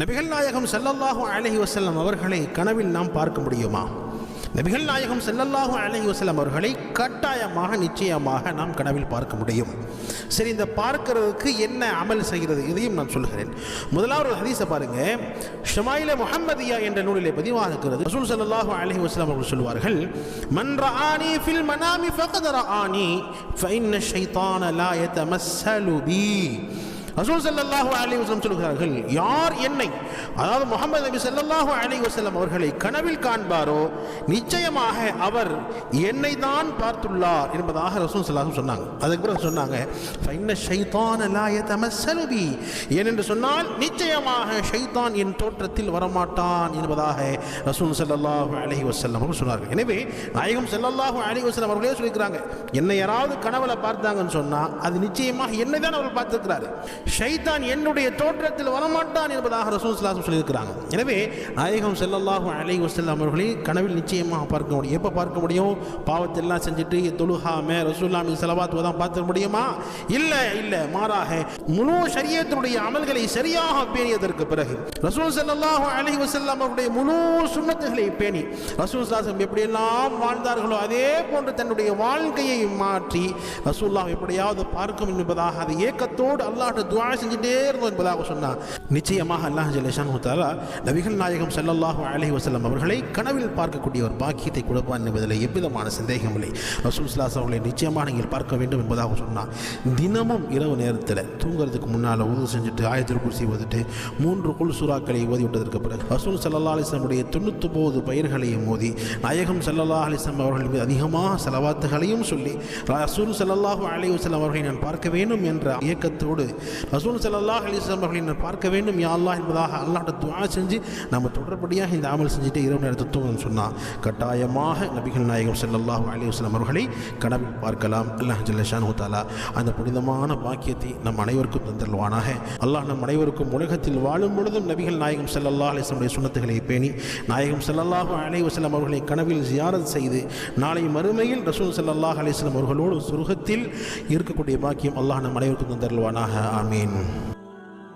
நபிகள் நாயகம் செல்லல்லாஹு அலஹி வசல்லம் அவர்களை கனவில் நாம் பார்க்க முடியுமா? நபிகள் நாயகம் செல்லல்லாஹு அலஹி வசல்லம் அவர்களை கட்டாயமாக நிச்சயமாக நாம் கனவில் பார்க்க முடியும். சரி இந்த பார்க்கிறதுக்கு என்ன அமல் செய்கிறது இதையும் நான் சொல்கிறேன் முதலாவது ஹதீஸை பாருங்க. ஷமாயில முஹம்மதியா என்ற நூலிலே பதிவாக இருக்கிறது ரசூல் ஸல்லல்லாஹு அலஹி வஸல்லம் அவர்கள் சொல்வார்கள் மன் ஆனி ஃபில் மனாமி ஃபகதர ஆனி ஃபஇன்ன ஷைத்தான லா யதமஸ்ஸலு பி. ரசூல் செல்லல்லாஹு அலி வசலம் சொல்கிறார்கள் யார் என்னை அதாவது முகமது நபி ஸல்லல்லாஹு அலி வசலம் அவர்களை கனவில் காண்பாரோ நிச்சயமாக அவர் என்னை தான் பார்த்துள்ளார் என்பதாக ரசூல் ஸல்லல்லாஹு சொன்னாங்க. அதுக்கு பிறகு சொன்னாங்க ஏனென்று சொன்னால் நிச்சயமாக ஷைதான் என் தோற்றத்தில் வரமாட்டான் என்பதாக ரசூல் ஸல்லல்லாஹு அலி வசல்லம் அவர்கள் சொன்னார்கள். எனவே நாயகம் செல்லல்லாஹு அலி வசலம் அவர்களே சொல்லியிருக்கிறாங்க என்னை யாராவது கனவுல பார்த்தாங்கன்னு சொன்னால் அது நிச்சயமாக என்னை தான் அவர் பார்த்துருக்கிறாரு ஷைத்தான் என்னுடைய தோற்றத்தில் வரமாட்டான் என்பதாக ரசூல் ஸல்லல்லாஹு சொல்லியிருக்கிறாங்க. எனவே நாயகம் செல்லல்லாஹும் அலை வசல்லாம் அவர்களை கனவில் நிச்சயமாக பார்க்க முடியும். எப்போ பார்க்க முடியும்? பாவத்தெல்லாம் செஞ்சுட்டு தொழுகாம ரசூல்லாமி செலவாத்துவை தான் பார்த்துக்க முடியுமா? இல்லை இல்லை மாறாக முழு சரியத்தினுடைய அமல்களை சரியாக பேணியதற்கு பிறகு ரசூல் செல்லல்லாஹும் அலை வசல்லாம் அவருடைய முழு சுண்ணத்துகளை பேணி ரசூல் சாசம் எப்படியெல்லாம் வாழ்ந்தார்களோ அதே போன்று தன்னுடைய வாழ்க்கையை மாற்றி ரசூல்லாஹ் எப்படியாவது பார்க்கும் என்பதாக அது ஏக்கத்தோடு அல்லாஹ்ட்ட துவா செஞ்சுட்டே இருந்தோம் என்பதாக சொன்னார் நிச்சயமாக அல்லாஹ் ஜலேஷான் தாலா நபிகள் நாயகம் செல்லல்லாஹு அலஹி வசலம் அவர்களை கனவில் பார்க்கக்கூடிய ஒரு பாக்கியத்தை கொடுப்பான் என்பதில் எவ்விதமான சந்தேகமில்லை ரசூல் ஸல்லல்லாஹு அவர்களை நிச்சயமாக நீங்கள் பார்க்க வேண்டும் என்பதாக சொன்னார். தினமும் இரவு நேரத்தில் தூங்குறதுக்கு முன்னால் உதவு செஞ்சுட்டு ஆயத்தில் குர்சி ஓதிட்டு மூன்று குல் சூறாக்களை ஓதி விட்டதற்கு பிறகு ரசூல் சல்லா அலிஸ்லமுடைய தொண்ணூத்தொம்போது பயிர்களையும் மோதி நாயகம் ஸல்லல்லாஹு அலிஸ்லாம் அவர்கள் மீது அதிகமாக செலவாத்துகளையும் சொல்லி ரசூல் சல்லாஹூ அலி வஸல்லம் அவர்களை நான் பார்க்க வேண்டும் என்ற இயக்கத்தோடு ரசூல் ஸல்லல்லாஹு அலிஸ்லாம் அவர்களை நான் பார்க்க வேண்டும். யா அல்லாஹ் என்பதாக அல்லாட்ட துவா செஞ்சு நம்ம தொடர்படியாக இந்த அமல் செஞ்சுட்டு இரவு நேரத்தை தூங்கணும்னு சொன்னால் கட்டாயமாக நபிகள் நாயகம் ஸல்லல்லாஹு அலி வஸ்லாம் அவர்களை கனவில் பார்க்கலாம். அல்லாஹ் ஜல்லஷான் ஹூத்தாலா அந்த புனிதமான பாக்கியத்தை நம் அனைவருக்கும் தந்தல்வானாக அல்லாஹ் நம் அனைவருக்கும் உலகத்தில் வாழும் பொழுதும் நபிகள் நாயகம் ஸல்லல்லாஹு அலைஹி சுனத்துகளை சுண்ணத்துகளை பேணி நாயகம் ஸல்லல்லாஹு அலி வஸ்லாம் அவர்களை கனவில் ஜியாரத் செய்து நாளை மறுமையில் ரசூல் செல்லல்லாஹ் அலிஸ்லாம் அவர்களோடு சுருகத்தில் இருக்கக்கூடிய பாக்கியம் அல்லாஹ் நம் அனைவருக்கும் தந்தல்வானாக Amen.